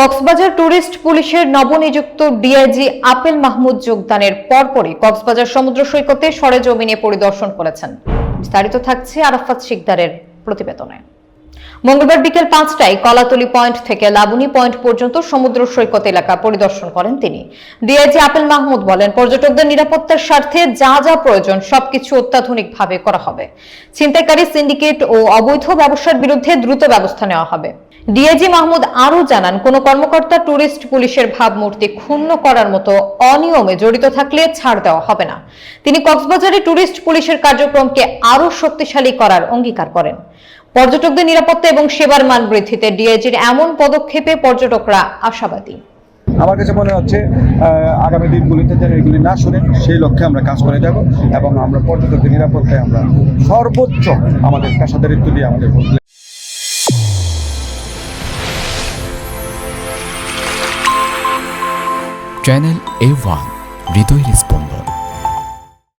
Cox's Bazar tourist পুলিশের নবনিযুক্ত DIG apple Mahmud যোগদানের পরপরই কক্সবাজার সমুদ্র সৈকতে সরেজমিনে পরিদর্শন করেছেন। বিস্তারিত থাকছে আরাফাত শিকদারের প্রতিবেদনে। মঙ্গলবার বিকেল পাঁচটায় কলাতলি পয়েন্ট থেকে লাবণী পয়েন্ট পর্যন্ত সমুদ্র সৈকত এলাকা পরিদর্শন করেন তিনি। ডিআইজি আপেল মাহমুদ বলেন, পর্যটকদের নিরাপত্তার স্বার্থে যা যা প্রয়োজন, সবকিছু অত্যাধুনিকভাবে করা হবে। ছিনতাইকারী সিন্ডিকেট ও অবৈধ ব্যবসার বিরুদ্ধে দ্রুত ব্যবস্থা নেওয়া হবে। ডিআইজি মাহমুদ আরও জানান, কোন কর্মকর্তা ট্যুরিস্ট পুলিশের ভাবমূর্তি ক্ষুণ্ণ করার মতো অনিয়মে জড়িত থাকলে ছাড় দেওয়া হবে না। তিনি কক্সবাজারে ট্যুরিস্ট পুলিশের কার্যক্রমকে আরও শক্তিশালী করার অঙ্গীকার করেন। পর্যটকদের নিরাপত্তা এবং সেবার মান বৃদ্ধিতে ডিআইজির এমন পদক্ষেপে পর্যটকরা আশাবাদী আমার কাছে মনে হচ্ছে আগামী দিনগুলিতে যেন এগুলি না শুনে সেই লক্ষ্যে আমরা কাজ করে যাব এবং আমরা পর্যটকদের নিরাপত্তায় আমরা সর্বোচ্চ আমাদের পেশাদারিত্ব দিয়ে আমাদের। চ্যানেল এ ওয়ান হৃদয় স্পন্দন